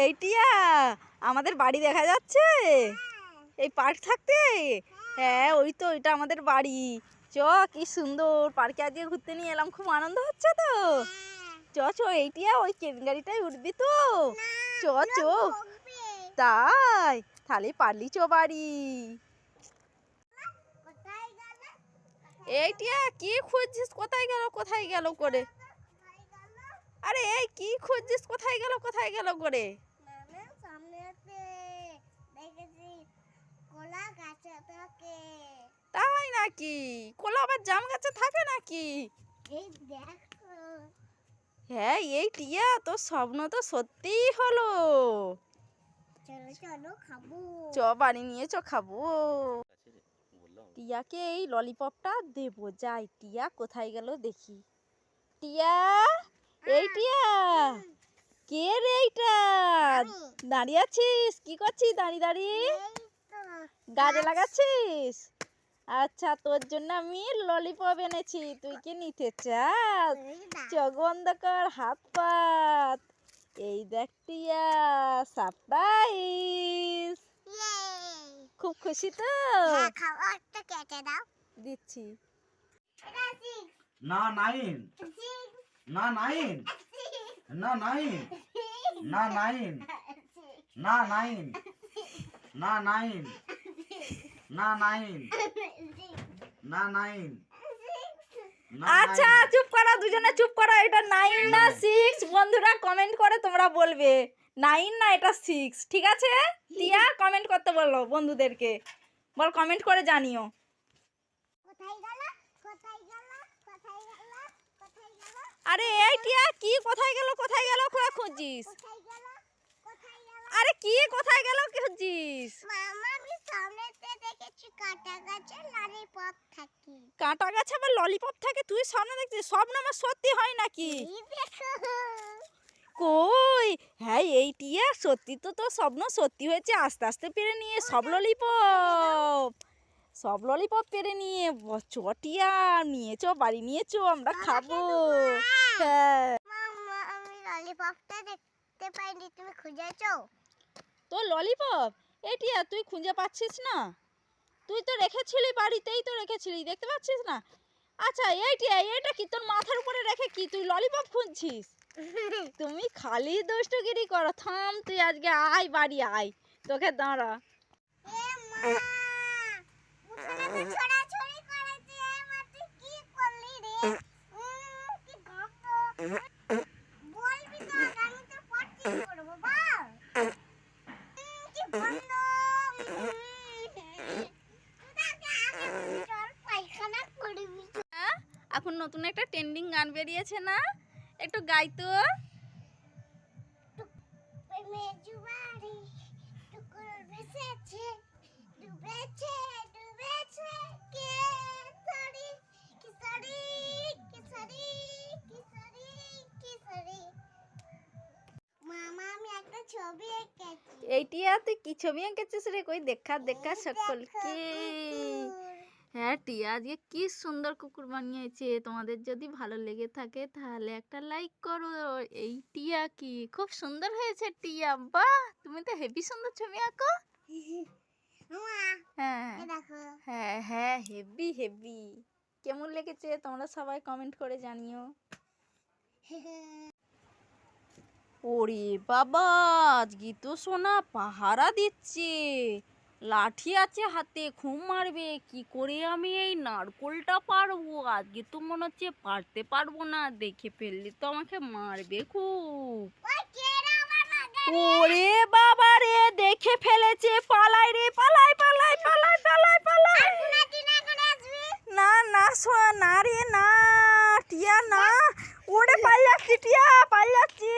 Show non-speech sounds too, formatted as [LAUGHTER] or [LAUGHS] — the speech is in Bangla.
এইটিয়া আমাদের বাড়ি দেখা যাচ্ছে? এই পার্ক থাকতে? হ্যাঁ ওই তো ওইটা আমাদের বাড়ি। চ, কি সুন্দর, পার্কে আজকে ঘুরতে নিয়ে এলাম, খুব আনন্দ হচ্ছে তো। চ চ এইটিয়া ওই কেন গাড়িটাই উঠবি তো। চ চ, তাই, তাহলে পারলি চ বাড়ি। এইটিয়া কি খুঁজছিস? কোথায় গেল কোথায় গেল করে? আরে এই কি খুঁজছিস? কোথায় গেল কোথায় গেল করে? তাই নাকি? কোলা আবার জাম গাছে থাকে নাকি? হ্যাঁ এই টিয়া তোর স্বপ্ন তো সত্যিই হলো। চ বাড়ি নিয়ে চ খাব। টিয়াকে এই ললিপপটা দেবো। যাই টিয়া কোথায় গেল দেখি। টিয়া! এই টিয়া কে রে এইটা? দাঁড়িয়ে আছিস? কি করছিস? দাঁড়িয়ে দাঁড়িয়ে। গাছে লাগাচ্ছিস? আচ্ছা তোর জন্য আমি ললিপপ এনেছি। তুই কি নিতে চাস? চোখ বন্ধ কর হাত পাত এই দেখ টিয়া সারপ্রাইজ খুব খুশি তো? দিচ্ছি। না নাইন। না নাইন। না নাইন। না নাইন। না নাইন। না নাইন। না নাইন। না নাইন। আচ্ছা চুপ করো দুজনে চুপ করো এটা নাইন না সিক্স? বন্ধুরা কমেন্ট করে তোমরা বলবে। নাইন না এটা সিক্স? ঠিক আছে? টিয়া কমেন্ট করতে বলল বন্ধুদেরকে। বল কমেন্ট করে জানিও। আরে এই টিয়া কি কোথায় গেল কোথায় গেল খোয়া খুঁজছিস? আরে কি কোথায় গেল খুঁজছিস? কাঁটা গাছে আবার ললিপপ থাকে? তুই সামনে দেখছিস? স্বপ্ন আমার সত্যি হয় নাকি? কই? হ্যাঁ এই টিয়া সত্যি তো তোর স্বপ্ন সত্যি হয়েছে আস্তে আস্তে পেরে নিয়ে সব ললিপপ। সব ললিপপ পেরে নিয়ে ব- চ টিয়া নিয়ে বাড়ি নিয়ে চ আমরা খাব। হ্যাঁ। আমি ললিপপটা দেখতে পাইনি তুমি খুঁজেছো? তোর ললিপপ এই টিয়া তুই খুঁজে পাচ্ছিস না? তুই তো রেখেছিলি বাড়িতেই তো রেখেছিলি দেখতে পাচ্ছিস না? আচ্ছা এইটিয়া এটা কি তোর মাথার উপরে রেখে কি তুই ললিপপ খুঁজছিস? [LAUGHS] তুমি খালি দুষ্টগিরি করো থাম তুই আজকে আয় বাড়ি আয়। তোকে দাঁড়া। নতুন একটা ট্রেন্ডিং গান বেরিয়েছে না? একটু গাই তো। এইটিয়া তুই কি ছবি আঁকেছিস রে? কই দেখা দেখা সকলকে। হ্যাঁ টিয়া আজকে কি সুন্দর কুকুর বানিয়েছে। তোমাদের যদি ভালো লেগে থাকে তাহলে একটা লাইক করো। এই টিয়া কি? খুব সুন্দর হয়েছে টিয়া। বাহ! তুমি তো হেভি সুন্দর ছবি আঁকো। [LAUGHS] হ্যাঁ। হ্যাঁ হ্যাঁ হেভি হেভি। কেমন লেগেছে? তোমরা সবাই কমেন্ট করে জানিও। [LAUGHS] ওরে বাবা! আজকে তো সোনা পাহারা দিচ্ছে। লাঠি আছে হাতে ঘুম মারবে। কি করে আমি এই নারকোলটা পারব? আজকে তো মনে হচ্ছে পারতে পারব না। দেখে ফেললে তো আমাকে মারবে খুব। ওরে বাবা রে, দেখে ফেলেছে। পালাই রে, পালাই পালাই পালাই পালাই পালাই। না না না রে, না, টিয়া, না। ওরে পাল্লাচ্ছি টিয়া পাল্লাচ্ছি